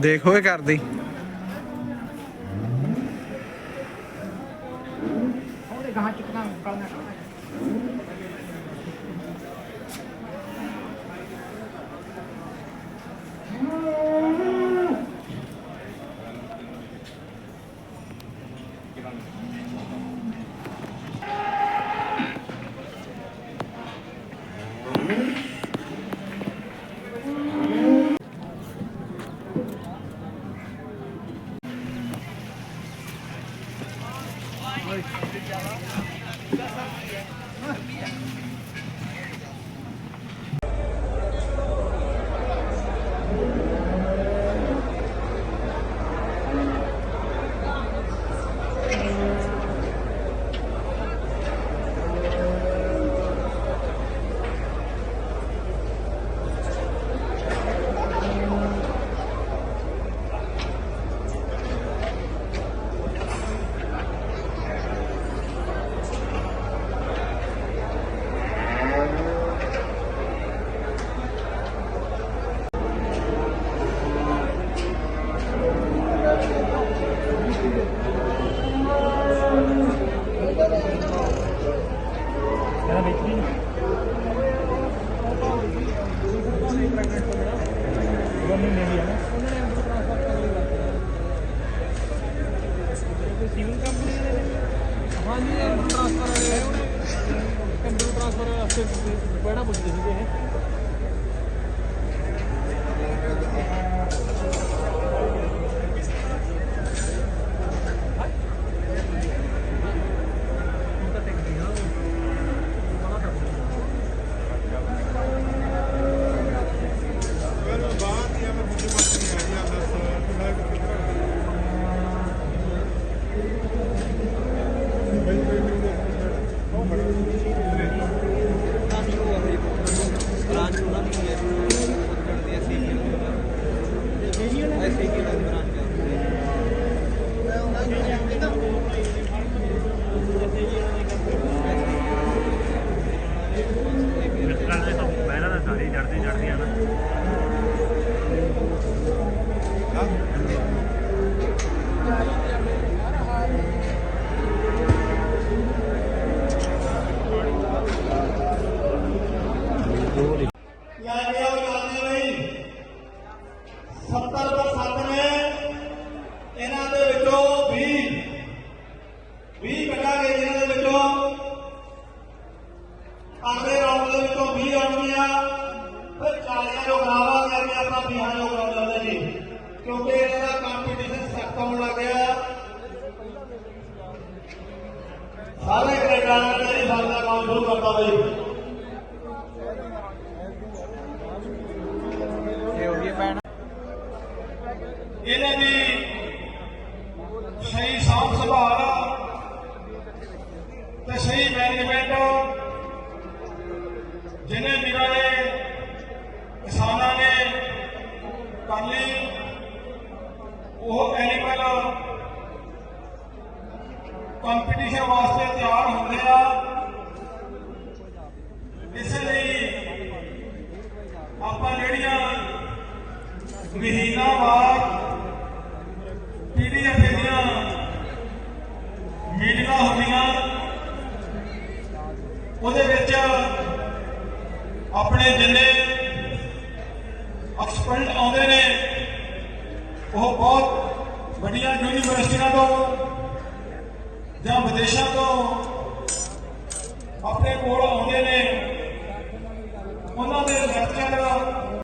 ਦੇਖੋ ਇਹ ਕਰਦੀ। ਉਹਦੇ ਗਾਂ ਚਿਕਨਾ ਨਿਕਲਣਾ ਹਾਂਜੀ ਇਹ ਟ੍ਰਾਂਸਫਰ ਹੈ ਕੰਪਿਊਟਰ ਟ੍ਰਾਂਸਫਰ ਵਾਸਤੇ ਬੜਾ ਪੁੱਛਦੇ ਸੀਗੇ ਇਹ। ਕੱਲ ਕਿਉਂਕਿ ਇਹਨਾਂ ਦਾ ਕੰਪੀਟੀਸ਼ਨ ਸਖਤ ਹੋਣ ਲੱਗ ਗਿਆ। ਸਾਰੇ ਨੇ ਇਸ ਦਾ ਕੰਮ ਸ਼ੁਰੂ ਕਰਤਾ ਬਈ। ਇਹਨਾਂ ਦੀ ਸਹੀ ਸਾਂਭ ਸੰਭਾਲ, ਤੇ ਸਹੀ ਮੈਨੇਜਮੈਂਟ ਜਿਹਨੇ ਵੀਰਾਂ ਉਹ ਐਨੀਮਲ ਕੰਪੀਟੀਸ਼ਨ ਵਾਸਤੇ ਤਿਆਰ ਹੁੰਦੇ ਆ। ਇਸ ਲਈ ਆਪਾਂ ਜਿਹੜੀਆਂ ਮਹੀਨਾਵਾਰ ਪੀਡੀਐਫ ਦੀਆਂ ਮੀਟਿੰਗਾਂ ਹੁੰਦੀਆਂ, ਉਹਦੇ ਵਿੱਚ ਆਪਣੇ ਜਿੰਨੇ ਐਕਸਪਰਟ ਆਉਂਦੇ ਨੇ, ਉਹ ਬਹੁਤ ਵੱਡੀਆਂ ਯੂਨੀਵਰਸਿਟੀਆਂ ਤੋਂ ਜਾਂ ਵਿਦੇਸ਼ਾਂ ਤੋਂ ਆਪਣੇ ਕੋਲ ਆਉਂਦੇ ਨੇ ਉਹਨਾਂ ਦੇ ਲੜਕਿਆਂ ਦਾ